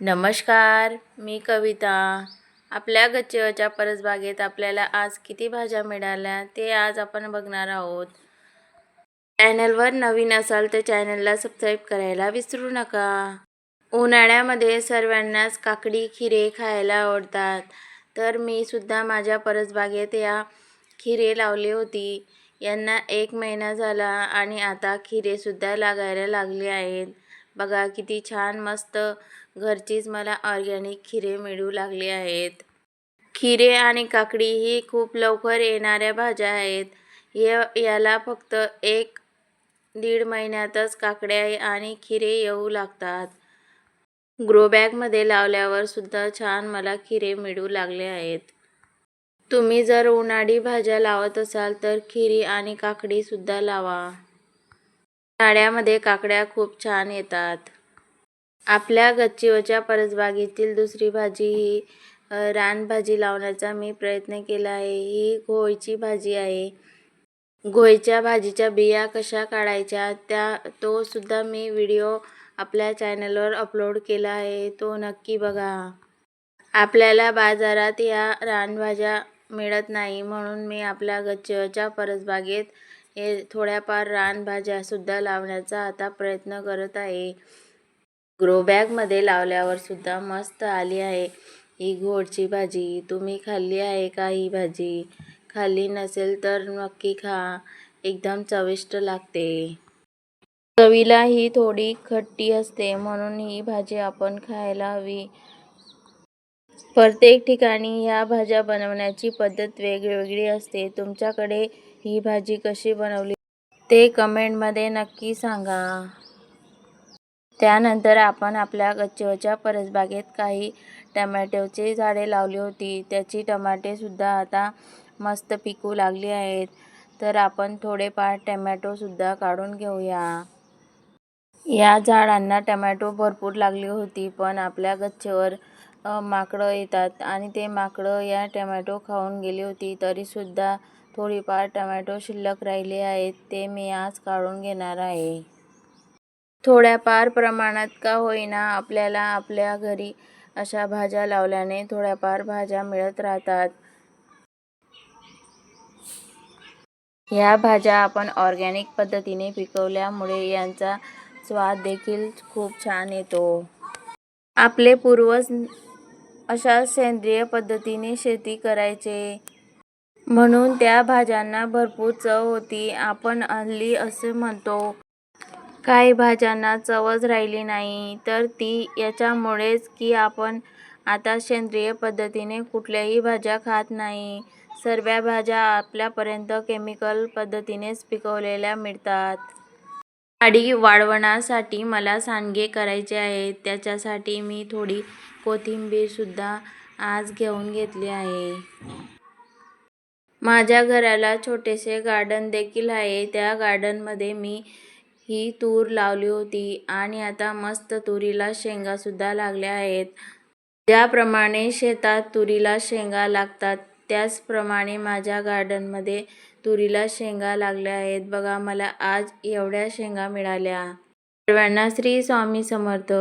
नमस्कार मी कविता. आपल्या गच्चीवरच्या परसबागेत आपल्याला आज किती भाज्या मिळाल्या ते आज आपण बघणार आहोत. चॅनलवर नवीन असाल तर चॅनलला सबस्क्राईब करायला विसरू नका. उन्हाळ्यामध्ये सर्वांनाच काकडी खिरे खायला आवडतात. तर मी सुद्धा माझ्या परसबागेत या खिरे लावली होती. यांना एक महिना झाला आणि आता खिरेसुद्धा लागायला लागले आहेत. बघा किती छान मस्त घरचीच मला ऑर्गॅनिक खिरे मिळू लागले आहेत. खिरे आणि काकडी ही खूप लवकर येणाऱ्या भाज्या आहेत. हे याला फक्त एक दीड महिन्यातच काकड्या आणि खिरे येऊ लागतात. ग्रो बॅगमध्ये लावल्यावर सुद्धा छान मला खिरे मिळू लागले आहेत. तुम्ही जर उन्हाळी भाज्या लावत असाल तर खिरी आणि काकडीसुद्धा लावा. उन्हाळ्यामध्ये काकड्या खूप छान येतात. आपल्या गच्चीवरच्या परसबागेतील दुसरी भाजी ही रानभाजी लावण्याचा मी प्रयत्न केला आहे. ही घोळची भाजी आहे. घोळच्या भाजीच्या बिया कशा काढायच्या त्या तो सुद्धा मी व्हिडिओ आपल्या चॅनलवर अपलोड केला आहे. तो नक्की बघा. आपल्याला बाजारात या रानभाज्या मिळत नाही म्हणून मी आपल्या गच्चीवरच्या परसबागेत हे थोड्याफार रानभाज्यासुद्धा लावण्याचा आता प्रयत्न करत आहे. ग्रो बॅगमध्ये लावल्यावर सुद्धा मस्त आली आहे. ही घोडची भाजी तुम्ही खाल्ली आहे का ही भाजी? खाल्ली नसेल तर नक्की खा. एकदम चविष्ट लागते. चवीला ही थोडी खट्टी असते म्हणून ही भाजी आपण खायला हवी. प्रत्येक ठिकाणी ह्या भाज्या बनवण्याची पद्धत वेगवेगळी असते. तुमच्याकडे ही भाजी कशी बनवली? ते कमेंटमध्ये नक्की सांगा. त्यानंतर आपण आपल्या गच्चीवरच्या परसबागेत काही टमॅटोची झाडे लावली होती. त्याची टमाटेसुद्धा आता मस्त पिकू लागली आहेत. तर आपण थोडेफार टमॅटोसुद्धा काढून घेऊया. या झाडांना टमॅटो भरपूर लागली होती पण आपल्या गच्चीवर माकडं येतात आणि ते माकडं या टमॅटो खाऊन गेली होती. तरीसुद्धा थोडीफार टमॅटो शिल्लक राहिले आहेत. ते मी आज काढून घेणार आहे. थोड्याफार प्रमाणात का होईना आपल्याला आपल्या घरी अशा भाज्या लावल्याने थोड्याफार भाज्या मिळत राहतात. ह्या भाज्या आपण ऑर्गॅनिक पद्धतीने पिकवल्यामुळे यांचा स्वाद देखील खूप छान येतो. आपले पूर्वज अशा सेंद्रिय पद्धतीने शेती करायचे. म्हणून त्या भाज्यांना भरपूर चव होती. आपण हल्ली असे म्हणतो. काही भाज्यांना चवच राहिली नाही. तर ती याच्यामुळेच की आपण आता सेंद्रिय पद्धतीने कुठल्याही भाज्या खात नाही. सर्व भाज्या आपल्यापर्यंत केमिकल पद्धतीनेच पिकवलेल्या मिळतात. गाडी वाढवण्यासाठी मला सांडगे करायचे आहेत. त्याच्यासाठी मी थोडी कोथिंबीरसुद्धा आज घेऊन घेतली आहे. माझ्या घराला छोटेसे गार्डन देखील आहे. त्या गार्डनमध्ये मी ही तूर लावली होती आणि आता मस्त तुरीला शेंगासुद्धा लागल्या आहेत. ज्याप्रमाणे शेतात तुरीला शेंगा लागतात त्याचप्रमाणे माझ्या गार्डनमध्ये तुरीला शेंगा लागल्या आहेत. बघा मला आज एवढ्या शेंगा मिळाल्या. सर्वांना श्री स्वामी समर्थ.